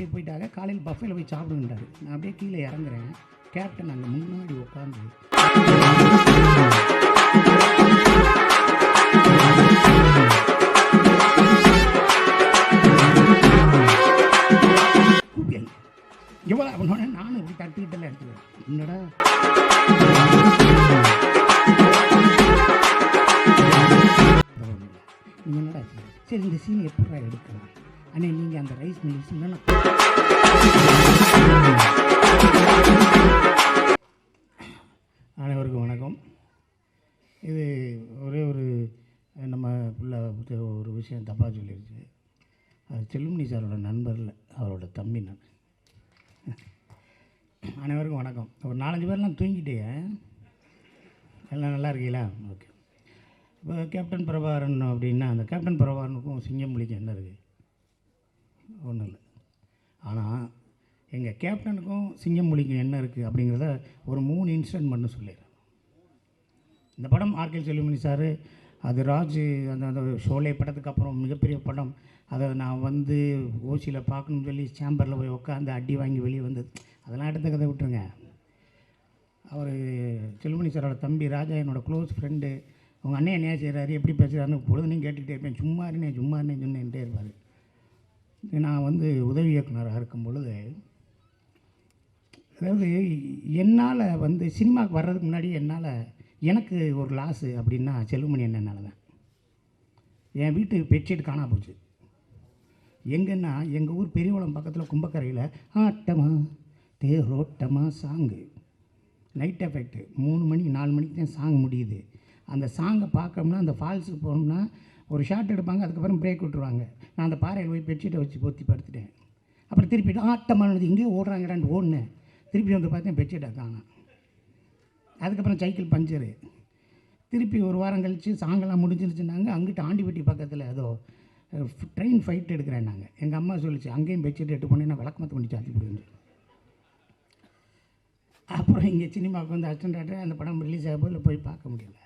அப்படியே போயிட்டாங்க காலையில் பஃபேல போய் சாப்பிடுன்றாரு நான் அப்படியே கீழே இறங்குறேன். கேப்டன் அங்கே முன்னாடி உட்காந்து எவ்வளோ அவனோட நானும் இப்படி தட்டிக்கிட்டல எடுத்துக்கிறேன் என்னடா? என்னடா சரி இந்த சீன் எப்படா எடுக்கலாம்? அண்ணே நீங்கள் அந்த ரைஸ் மில் சீன் அனைவருக்கும் வணக்கம். இது ஒரே ஒரு நம்ம பிள்ளை ஒரு விஷயம் தப்பாக சொல்லிடுச்சு அது செல்லுமணி சாரோட நண்பரில் அவரோட தம்பி நான். அனைவருக்கும் வணக்கம். ஒரு நாலஞ்சு பேர்லாம் தூங்கிட்டே எல்லாம் நல்லா இருக்கீங்களா? ஓகே. இப்போ கேப்டன் பிரபாகரன் அப்படின்னா அந்த கேப்டன் பிரபாகரனுக்கும் சிங்கம்புலிக்கும் என்ன இருக்குது ஒன்றும் இல்லை. ஆனால் எங்கள் கேப்டனுக்கும் சிங்கம்புலிக்கும் என்ன இருக்குது அப்படிங்கிறத ஒரு மூணு இன்சிடென்ட் மட்டும் சொல்லிடுறேன். இந்த படம் ஆர்கே செல்லுமணி சார் அது ராஜ் அந்த அந்த ஷோலே படத்துக்கு அப்புறம் மிகப்பெரிய படம். அதை நான் வந்து ஓசியில் பார்க்கணும்னு சொல்லி சேம்பரில் போய் உட்காந்து அடி வாங்கி வெளியே வந்தது. அதெல்லாம் எடுத்த கதை விட்டுருங்க. அவர் செல்மணி சாரோட தம்பி ராஜா என்னோட க்ளோஸ் ஃப்ரெண்டு உங்கள் அண்ணன் என்ன செய்கிறாரு எப்படி பேசுகிறாருன்னு பொழுதுனையும் கேட்டுக்கிட்டே இருப்பேன். சும்மா இருந்தேன் சும்மா இருந்தேன் சொன்னேன்ட்டே இருப்பார். நான் வந்து உதவி இயக்குனராக இருக்கும் பொழுது அதாவது என்னால் வந்து சினிமாவுக்கு வர்றதுக்கு முன்னாடி என்னால் எனக்கு ஒரு லாஸு அப்படின்னா செல்லுமணி அண்ணனால தான். என் வீட்டு பெட்ஷீட் காணா போச்சு. எங்கன்னா எங்கள் ஊர் பெரியவளம் பக்கத்தில் கும்பக்கரையில் ஆட்டமா தேரோட்டமா சாங்கு. நைட் எஃபெக்ட் மூணு மணி நாலு மணிக்கு தான் சாங் முடியுது. அந்த சாங்கை பார்க்கணும்னா அந்த ஃபால்ஸுக்கு போகணும்னா ஒரு ஷாட் எடுப்பாங்க அதுக்கப்புறம் பிரேக் விட்டுருவாங்க. நான் அந்த பாறையில் போய் பெட்ஷீட்டை வச்சு போத்தி படுத்துட்டேன். அப்புறம் திருப்பிட்டு ஆட்டமானது இங்கேயும் ஓடுறாங்கடான்னு ஓடினேன். திருப்பி வந்து பார்த்தேன் பெட்ஷீட்டை காணும். அதுக்கப்புறம் சைக்கிள் பஞ்சரு திருப்பி ஒரு வாரம் கழித்து சாங்கெல்லாம் முடிஞ்சிருச்சுனாங்க அங்கிட்டு ஆண்டிப்பட்டி பக்கத்தில் ஏதோ ட்ரெயின் ஃபைட் எடுக்கிறேன் நாங்கள் எங்கள் அம்மா சொல்லிச்சு அங்கேயும் பெட்ஷீட் எட்டு பண்ணி நான் விளக்கமத்து பண்ணி சாத்தி கொடுங்க அப்புறம் இங்கே சினிமாவுக்கு வந்து அசிஸ்டன்ட் அந்த படம் ரிலீஸ் ஆகும்போது போய் பார்க்க முடியல.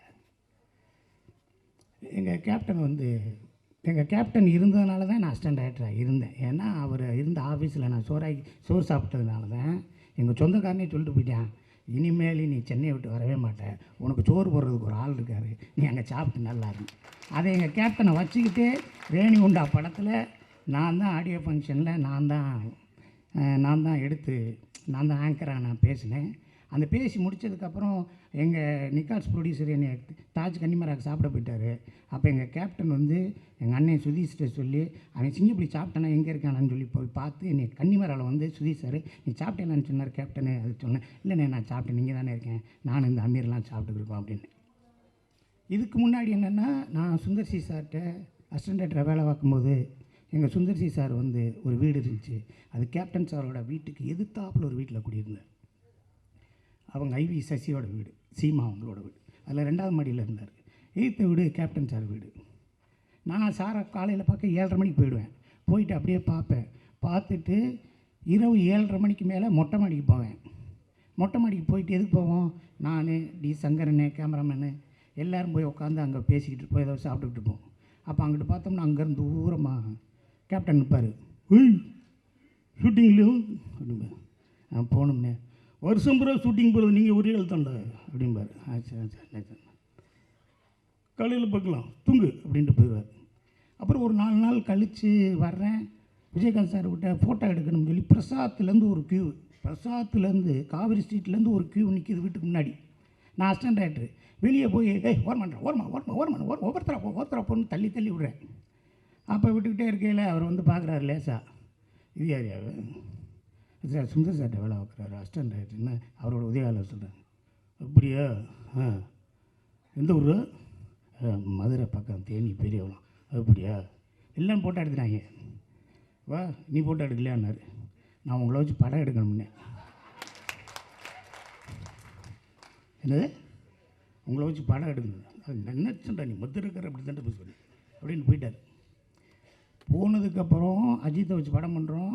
எங்கள் கேப்டன் வந்து எங்கள் கேப்டன் இருந்ததுனால தான் நான் அசிஸ்டன்ட் டைரக்டராக இருந்தேன். ஏன்னா அவர் இருந்த ஆஃபீஸில் நான் சோறாக்கி சோறு சாப்பிட்டதுனால தான் எங்கள் சொந்தக்காரனே சொல்லிட்டு போயிட்டான் இனிமேல் நீ சென்னையை விட்டு வரவே மாட்டேன் உனக்கு சோறு போடுறதுக்கு ஒரு ஆள் இருக்கார். நீ அங்கே சாப்பிட்டு நல்லா இருக்கும் அதை எங்கள் கேப்டனை வச்சுக்கிட்டே ரேணி உண்டா படத்தில் நான் தான் ஆடியோ ஃபங்க்ஷனில் நான் தான் நான் தான் எடுத்து நான் தான் ஆங்கராக நான் பேசினேன். அந்த பேசி முடிச்சதுக்கப்புறம் எங்கள் நிக்காஸ் ப்ரொடியூசர் என்னை தாஜ் கன்னிமராக்கு சாப்பிட போயிட்டார். அப்போ எங்கள் கேப்டன் வந்து எங்கள் அண்ணன் சுதீஷ்கிட்ட சொல்லி அவன் சிங்கப்படி சாப்பிட்டானா? எங்கே இருக்கானான்னு சொல்லி போய் பார்த்து என்னை கன்னிமராவில் வந்து சுதீஷ் சார் நீ சாப்பிட்டேனான்னு சொன்னார் கேப்டனு அது சொன்னேன். இல்லைண்ணே நான் சாப்பிட்டேன். நீங்கள் தானே இருக்கேன். நான் இந்த அமீர்லாம் சாப்பிட்டுருக்கோம் அப்படின்னு. இதுக்கு முன்னாடி என்னென்னா நான் சுந்தர்சி சார்கிட்ட அசிஸ்டன்ட் வேலை பார்க்கும்போது எங்கள் சுந்தர்சி சார் வந்து ஒரு வீடு இருந்துச்சு. அது கேப்டன் சாரோட வீட்டுக்கு எதிர்த்தாப்புல ஒரு வீட்டில் குடியிருந்தேன். அவங்க ஐவி சசியோட வீடு சீமா அவங்களோட வீடு. அதில் ரெண்டாவது மாடியில் இருந்தார். எய்த்த வீடு கேப்டன் சார் வீடு. நான் சாரை காலையில் பார்க்க ஏழரை மணிக்கு போயிடுவேன். போயிட்டு அப்படியே பார்ப்பேன். பார்த்துட்டு இரவு ஏழரை மணிக்கு மேலே மொட்டை மாடிக்கு போவேன். மொட்டை மாடிக்கு போயிட்டு எதுக்கு போவோம்? நான் டி சங்கரனு கேமராமேனு எல்லோரும் போய் உட்காந்து அங்கே பேசிக்கிட்டு போய் ஏதோ சாப்பிட்டுக்கிட்டு இருப்போம். அப்போ அங்கிட்டு பார்த்தோம்னா அங்கேருந்து தூரமாக கேப்டன் நிற்பார். உய் ஷூட்டிங்லையும் அப்படிம்பார். நான் போகணும்னே. வருஷம் பூரா ஷூட்டிங் போகிறது நீங்கள் ஒரே எழுத்தாண்டா அப்படிம்பார். ஆ ஆச்சா சரி காலையில் பார்க்கலாம். தூங்கு அப்படின்ட்டு போயிடுவார். அப்புறம் ஒரு நாலு நாள் கழித்து வர்றேன். விஜயகாந்த் சார் விட்ட ஃபோட்டோ எடுக்கணும்னு சொல்லி பிரசாத்துலேருந்து ஒரு கியூ பிரசாத்துலேருந்து காவிரி ஸ்ட்ரீட்லேருந்து ஒரு கியூ நிற்கிது வீட்டுக்கு முன்னாடி. நான் அசிஸ்டன்ட் டைரக்டர் வெளியே போய் ஏய் ஓரமாட்டேன் ஓரமா ஓரமா ஓரமா ஓர ஒவ்வொருத்தரா போ ஒவ்வொருத்தரா போன்னு தள்ளி தள்ளி விடுறேன். அப்போ விட்டுக்கிட்டே இருக்கையில் அவர் வந்து பார்க்குறாரு லேசா. இது யாரியாவு சார் சுந்தர் சார்ட்ட வேலை பார்க்குறாரு அசிஸ்டன்ட் டைரக்டர்னு அவரோட உதவியாளர் சொல்கிறேன் அப்படியா? ஆ. எந்த ஊர்? மதுரை பக்கம் தேனி பெரியவளம் அப்படியா? எல்லாம் ஃபோட்டோ எடுத்துட்டாங்க. வா நீ ஃபோட்டோ எடுக்கலையான்னாரு. நான் உங்களை வச்சு படம் எடுக்கணும்னே என்னது? உங்களை வச்சு படம் எடுக்கணும். அது நினச்சண்டா நீ? மதுரைக்கார அப்படி தான் பேசுவேன் அப்படின்னு போயிட்டார். போனதுக்கப்புறம் அஜித்தை வச்சு படம் பண்ணுறோம்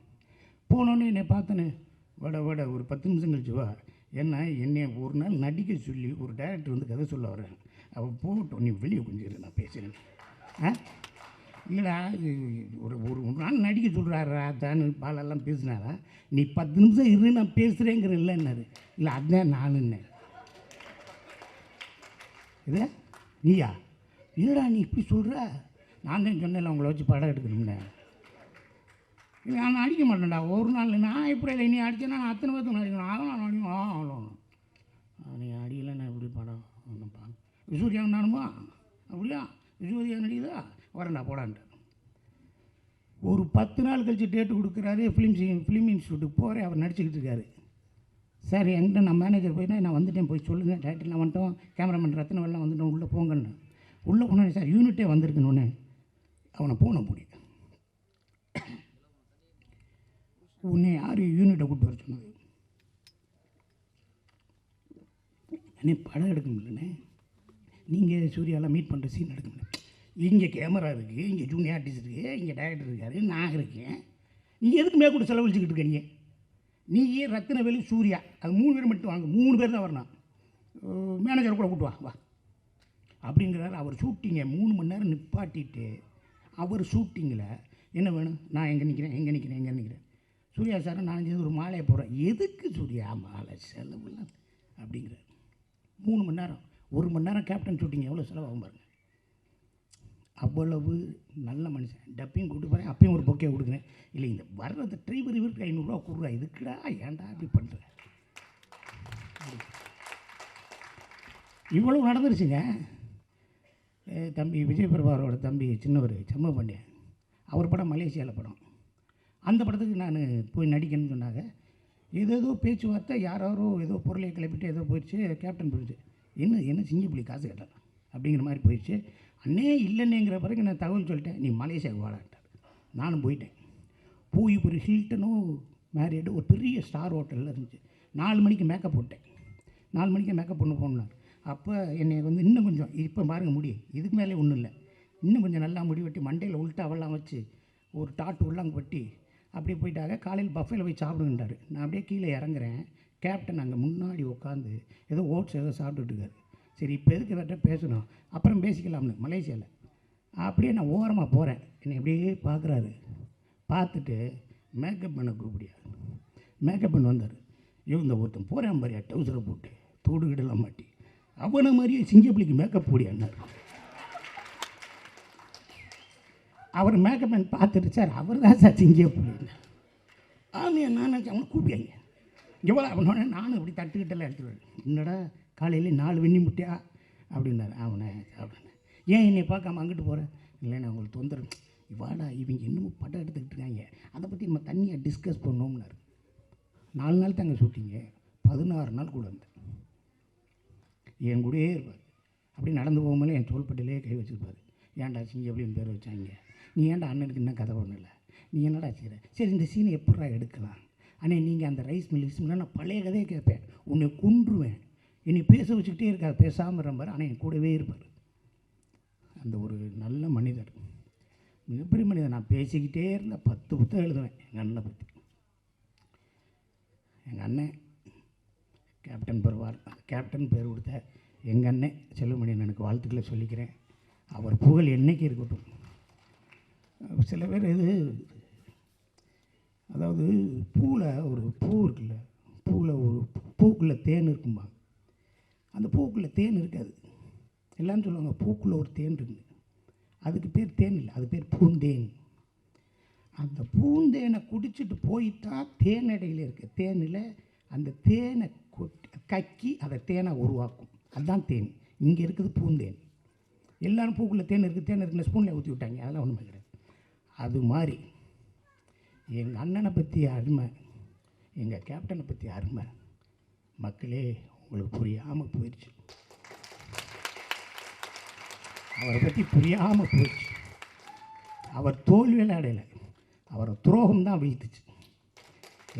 போனோன்னே என்னை பார்த்தேன்னு வட வட ஒரு பத்து நிமிஷம் கழிச்சு வா. என்ன என்னை ஒரு நாள் நடிக்க சொல்லி ஒரு டைரக்டர் வந்து கதை சொல்ல வர்றேன் அவள் போகட்டும் நீ வெளியே கொஞ்சம் இரு, நான் பேசுகிறேன் ஆ? இல்லைடா இது ஒரு ஒரு நாள் நடிக்க சொல்கிறாரா தான் பாலெல்லாம் பேசினாரா? நீ பத்து நிமிஷம் இரு நான் பேசுகிறேங்கிற இல்லைன்னாரு இல்லை அதுதான் நானுன்னேன் இது நீயா? இல்லைடா நீ இப்படி சொல்கிற நான் தான் சொன்னேன்ல உங்களை வச்சு படம் எடுக்கணும்னே. நான் அடிக்க மாட்டேன்டா. ஒரு நாள் நான் எப்படி இல்லை நீ அடிச்சேன்னா நான் அத்தனை பேர்த்துக்கு அடிக்கணும் அதெல்லாம் நான் ஆ அவ்வளோ நீ அடியில் நான் எப்படி படம் ஒன்றுப்பா சூர்யா நானுமா அப்படியா? சூர்யா நடிக்குதா? வரேன்டா போடான்ட்டு. ஒரு பத்து நாள் கழித்து டேட்டு கொடுக்குறாரு ஃபிலிம் ஃபிலிம் இன்ஸ்டியூட்டுக்கு போகிறேன் அவர் நடிச்சுக்கிட்டு இருக்காரு. சார் என்கிட்ட நான் மேனேஜர் போயிட்டா நான் வந்துட்டேன். போய் சொல்லுங்கள் டேரக்டர்லாம் வந்துட்டோம். கேமராமேன் ரத்ன வெள்ளம் வந்துட்டோம். உள்ளே போங்கன்னு. உள்ளே போனேன் சார் யூனிட்டே வந்திருக்குன்னு அவனை போன முடியும் உன்னை யார் யூனிட்டை கூப்பிட்டு வர சொன்னது? அண்ணே படம் எடுக்க முடியலண்ணே. நீங்கள் சூர்யாலாம் மீட் பண்ணுற சீன் எடுக்க முடியல. இங்கே கேமரா இருக்குது இங்கே ஜூனியர் ஆர்டிஸ்ட் இருக்குது இங்கே டைரக்டர் இருக்காரு நான் இருக்கேன். நீங்கள் எதுக்கு மேற்கொண்டு செலவழிச்சுக்கிட்டு இருக்கீங்க நீ? ஏன் ரத்தினவேலு சூர்யா. அது மூணு பேர் மட்டும் வாங்க மூணு பேர் தான் வரணும். மேனேஜரை கூட கூட்டு வா வா. அப்படிங்கிறாரு. அவர் ஷூட்டிங்கை மூணு மணி நேரம் நிப்பாட்டிட்டு அவர் ஷூட்டிங்கில் என்ன வேணும்? நான் எங்கே நிற்கிறேன் எங்கே நிற்கிறேன் எங்கே நிற்கிறேன் சூர்யா சார் நான் செஞ்சது ஒரு மாலையை போடுறேன். எதுக்கு சூர்யா? மாலை செலவுலாம் அப்படிங்கிறார். மூணு மணி நேரம். ஒரு மணி நேரம் கேப்டன் ஷூட்டிங் எவ்வளோ செலவாகும் பாருங்க. அவ்வளவு நல்ல மனுஷன். டப்பையும் கூப்பிட்டு போகிறேன் அப்பையும் ஒரு பொக்கே கொடுக்குறேன். இல்லை இந்த வர்றது டிரைவர் இவருக்கு ஐநூறுரூவா கொடுறா. இதுக்குடா ஏன்டா அப்படி பண்ணுற இவ்வளவு நடந்துருச்சுங்க. தம்பி விஜய் பிரபாரோட தம்பி சின்னவர் செம்ம பாண்டியன் அவர் படம் மலேசியாவில் படம். அந்த படத்துக்கு நான் போய் நடிக்கணும்னு சொன்னாங்க. ஏதேதோ பேச்சுவார்த்தை யாரோ ஏதோ பொருளை கிளப்பிட்டு ஏதோ போயிடுச்சு கேப்டன் போயிடுச்சு. என்ன என்ன சிங்கப்புலி காசு கேட்டேன்? அப்படிங்கிற மாதிரி போயிடுச்சு. அண்ணே இல்லைன்னேங்கிற பிறகு நான் தகவல் சொல்லிட்டேன் நீ மலேசியாவுக்கு வாடான்ட்டார் நானும் போயிட்டேன். போய் ஒரு ஹில்டனோ மேரியடு ஒரு பெரிய ஸ்டார் ஹோட்டலில் இருந்துச்சு. நாலு மணிக்கு மேக்கப் போட்டேன். நாலு மணிக்கு மேக்கப் பண்ண போனார். அப்போ என்னை வந்து இன்னும் கொஞ்சம் இப்போ பாருங்கள் முடி இதுக்கு மேலே ஒன்றும் இல்லை. இன்னும் கொஞ்சம் நல்லா முடி வெட்டி மண்டையில் உள்ட்டாவெல்லாம் வச்சு ஒரு டாட்டு உள்ளாங்க வெட்டி அப்படி போயிட்டாங்க. காலையில் பஃபேல போய் சாப்பிடுங்கன்றாரு நான் அப்படியே கீழே இறங்குறேன். கேப்டன் அங்கே முன்னாடி உட்காந்து ஏதோ ஓட்ஸ் ஏதோ சாப்பிட்டுட்டு இருக்காரு. சரி இப்போ எதுக்கு இவர்கிட்ட பேசணும்? அப்புறம் பேசிக்கலாம்னு மலேசியாவில் அப்படியே நான் ஓரமாக போகிறேன் என்னை அப்படியே பார்க்குறாரு பார்த்துட்டு மேக்கப் பண்ண கூப்பிடியா மேக்கப் பண்ண வந்தார். இவங்க ஒருத்தன் போகிறேன் மாதிரியா டவுசரை போட்டு. தோடு கிடலாம் மாட்டி. அவனை மாதிரியே சிங்கப்பிள்ளைக்கு மேக்கப் போடியான்னார். அவர் மேக்கப்பேன் பார்த்துட்டு சார் அவர் தான் சார் சிங்கப்பிள்ளை ஆமையா நான் நினச்சேன் அவனை கூப்பியாங்க எவ்வளோ அவனோட நானும் இப்படி தட்டுக்கிட்டெல்லாம் எடுத்துருவேன் என்னடா காலையில் நாலு வெண்ணி முட்டியா? அப்படின்னாரு. அவனை அப்படின்னு ஏன் என்னை பார்க்காம அங்கிட்டு போகிறேன் இல்லை அவங்களுக்கு உங்களுக்கு தொந்தரவு. வாடா இவங்க இன்னமும் படம் எடுத்துக்கிட்டு இருக்காங்க. அதை பற்றி நம்ம தண்ணியாக டிஸ்கஸ் பண்ணோம்னாரு. நாலு நாள் தாங்க ஷூட்டிங்க பதினாறு நாள் கூட இருந்தேன் என் கூடயே இருப்பார். அப்படி நடந்து போகும்போது என் தோள்பட்டிலே கை வச்சுருப்பார். ஏன்டா சிங்க அப்படின்னு பேர் வச்சாங்க? நீ ஏன்டா அண்ணனுக்கு இன்னும் கதை ஒன்றும் இல்லை நீ என்னடா செய்கிற சரி இந்த சீனை எப்படா எடுக்கலாம்? அண்ணே நீங்கள் அந்த ரைஸ் மில் ரைஸ் நான் பழைய கதையை கேட்பேன். உன்னை கொன்றுவேன். என்னை பேச வச்சுக்கிட்டே இருக்காது பேசாமல் இருப்பார் ஆனால் என் கூடவே இருப்பார். அந்த ஒரு நல்ல மனிதர். மிகப்பெரிய மனிதர். நான் பேசிக்கிட்டே இருந்த பத்து புத்தகம் எழுதுவேன் எங்கள் அண்ணனை பற்றி எங்கள் அண்ணன் கேப்டன் பெறுவார் கேப்டன் பேர் கொடுத்த எங்கள் அண்ணன் செல்வமணியன் எனக்கு வாழ்த்துக்களை சொல்லிக்கிறேன். அவர் புகழ் என்னைக்கு இருக்கட்டும். சில பேர் இது அதாவது பூவில் ஒரு பூ இருக்குல்ல பூவில் ஒரு பூக்குள்ளே தேன் இருக்கும்பாங்க. அந்த பூக்குள்ளே தேன் இருக்காது. எல்லாரும் சொல்லுவாங்க பூக்குள்ளே ஒரு தேன் இருக்குது அதுக்கு பேர் தேன் இல்லை அது பேர் பூந்தேன். அந்த பூந்தேனை குடிச்சிட்டு போயிட்டா தேனடையில் இருக்க தேனில் அந்த தேனை கொட்டி கக்கி அதை தேனை உருவாக்கும். அதுதான் தேன். இங்கே இருக்குது பூந்தேன். எல்லாரும் பூக்குள்ளே தேன் இருக்குது தேன் இருக்குன்னு ஸ்பூனில் ஊற்றி விட்டாங்க. அதெல்லாம் ஒன்றுமே கிடையாது. அது மாதிரி எங்கள் அண்ணனை பற்றி அருமை எங்கள் கேப்டனை பற்றி அருமை மக்களே உங்களுக்கு புரியாமல் போயிடுச்சு அவரை பற்றி புரியாமல் போயிடுச்சு அவர் தோல்வியில் அடையலை அவரை துரோகம் தான் வீழ்த்துச்சு.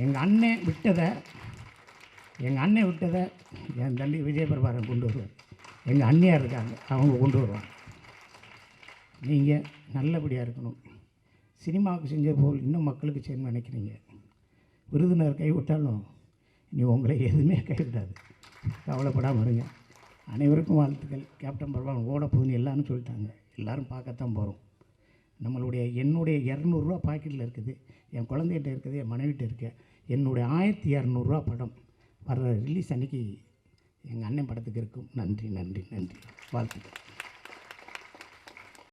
எங்கள் அண்ணன் விட்டதை எங்கள் அண்ணன் விட்டதை என் தம்பி விஜயபிரபாரன் கொண்டு வருவார். எங்கள் அண்ணியார் இருக்காங்க. அவங்க கொண்டு வருவாங்க. நீங்கள் நல்லபடியாக இருக்கணும். சினிமாவுக்கு செஞ்ச போல் இன்னும் மக்களுக்கு செய்யணும்னு நினைக்கிறீங்க. விருதுநர் கைவிட்டாலும் நீ உங்களை எதுவுமே கைவிடாது கவலைப்படாமல் இருங்க. அனைவருக்கும் வாழ்த்துக்கள். கேப்டன் பரவாயில்ல ஓட போகுதுன்னு எல்லாரும் சொல்லிட்டாங்க. எல்லோரும் பார்க்கத்தான் போகிறோம் நம்மளுடைய என்னுடைய இரநூறுவா பாக்கெட்டில் இருக்குது. என் குழந்தைகிட்ட இருக்குது என் மனைவிட்ட இருக்க. என்னுடைய ஆயிரத்தி இரநூறுவா படம் வர்ற ரிலீஸ் அன்றைக்கி எங்கள் அண்ணன் படத்துக்கு இருக்கும். நன்றி நன்றி நன்றி. வாழ்த்துக்கள்.